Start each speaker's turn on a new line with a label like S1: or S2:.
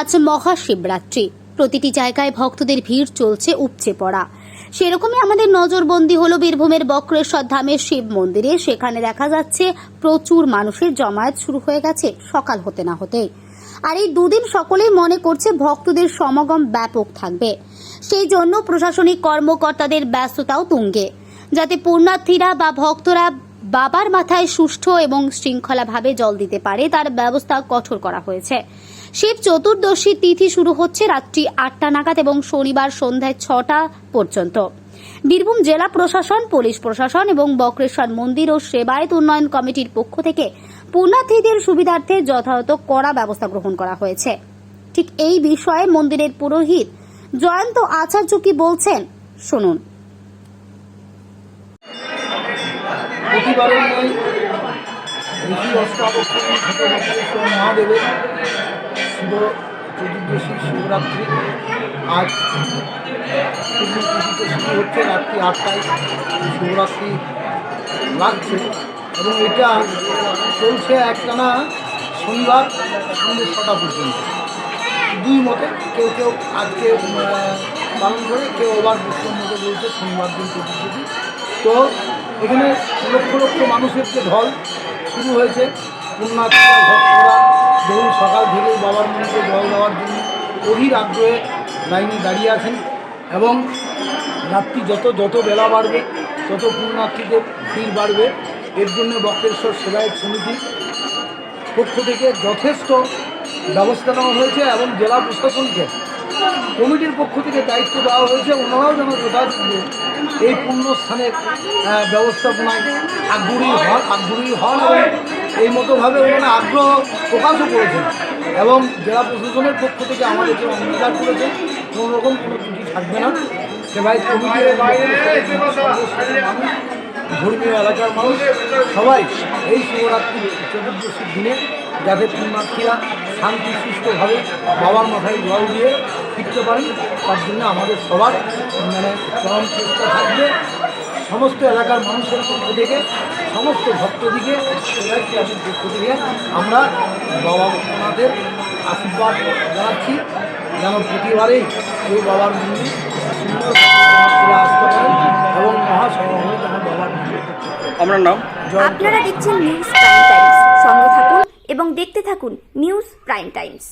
S1: আজ মহাশিবরাত্রি। প্রতিটি জায়গায় ভক্তদের ভিড় চলছে উপচে পড়া। সেরকমই আমাদের নজরবন্দি হলো বীরভূমের বক্রেশ্বর ধামের শিব মন্দিরে। সেখানে দেখা যাচ্ছে প্রচুর মানুষের জমায়েত শুরু হয়ে গেছে সকাল হতে না হতেই আর এই দুদিন সকলেই মনে করছে ভক্তদের সমাগম ব্যাপক থাকবে। সেই জন্য প্রশাসনিক কর্মকর্তাদের ব্যস্ততাও তুঙ্গে। যাতে পুণ্যার্থীরা বা ভক্তরা বাবার মাথায় সুষ্ঠু এবং শৃঙ্খলাভাবে জল দিতে পারে, তার ব্যবস্থা কঠোর করা হয়েছে। শিব চতুর্দশী তিথি শুরু হচ্ছে রাত্রি আটটা নাগাদ এবং শনিবার সন্ধ্যায় ছটা পর্যন্ত। বীরভূম জেলা প্রশাসন, পুলিশ প্রশাসন এবং বক্রেশ্বর মন্দির ও সেবায়ত উন্নয়ন কমিটির পক্ষ থেকে পুণ্যার্থীদের সুবিধার্থে যথাযথ কড়া ব্যবস্থা গ্রহণ করা হয়েছে। ঠিক এই বিষয়ে মন্দিরের পুরোহিত জয়ন্ত আচার্য কি বলছেন, শুনুন।
S2: মহাদেবের শিব চতুর্দশী শিবরাত্রি। আজ পূর্ণতিথিতে শুরু হচ্ছে রাত্রি আটটায়। শিবরাত্রি লাগছে। এবং এটা চলছে একটানা শনিবার সন্ধ্যে ছটা পর্যন্ত। দুই মতে কেউ কেউ আজকে পালন করে, কেউ আবার বিষ্ণুর মতো বলছে শনিবার দিন চতুর্দশী। তো এখানে লক্ষ লক্ষ মানুষের যে ঢল শুরু হয়েছে। পুণ্যার্থীরা, ভক্তরা ধরুন সকাল থেকেই বাবার মন্দিরে জল দেওয়ার জন্য অধীর আগ্রহে লাইনে দাঁড়িয়ে আছেন এবং রাত্রি যত যত বেলা বাড়বে, তত পুণ্যার্থীদের ভিড় বাড়বে। এর জন্য বক্রেশ্বর সেবায়ত সমিতি পক্ষ থেকে যথেষ্ট ব্যবস্থা নেওয়া হয়েছে এবং জেলা প্রশাসনকে কমিটির পক্ষ থেকে দায়িত্ব দেওয়া হয়েছে। ওনারাও যেন যথাযথ এই পুণ্যস্থানের ব্যবস্থাপনায় আগ্রহী হন আগ্রহী হন এবং এই মতোভাবে ওনারা আগ্রহ প্রকাশও করেছেন এবং জেলা প্রশাসনের পক্ষ থেকে আমাদেরকে অঙ্গীকার করেছে কোনো রকম কোনো ত্রুটি থাকবে না। সেবাই কমিটির ধর্মীয় এলাকার মানুষ, সবাই এই শিবরাত্রি চতুর্দশীর দিনে যাতে পুণ্যার্থীরা শান্তি সুস্থভাবে বাবার মাথায় জল দিয়ে ফিরতে পারেন, তার জন্য আমাদের সবার মানে চরম চেষ্টা থাকবে। সমস্ত এলাকার মানুষের পক্ষ থেকে সমস্ত ভক্তদিকে পক্ষ আমরা বাবা ওনাদের আশীর্বাদ জানাচ্ছি যেন প্রতিবারেই ওই বাবার মন্দির সুন্দর ভক্তরা আসতে পারেন এবং মহাসমাবে যেন বাবার মন্দির
S3: আপনার নাম?
S4: আপনারা দেখছেন নিউজ প্রাইম টাইমস সঙ্গে থাকুন এবং দেখতে থাকুন নিউজ প্রাইম টাইমস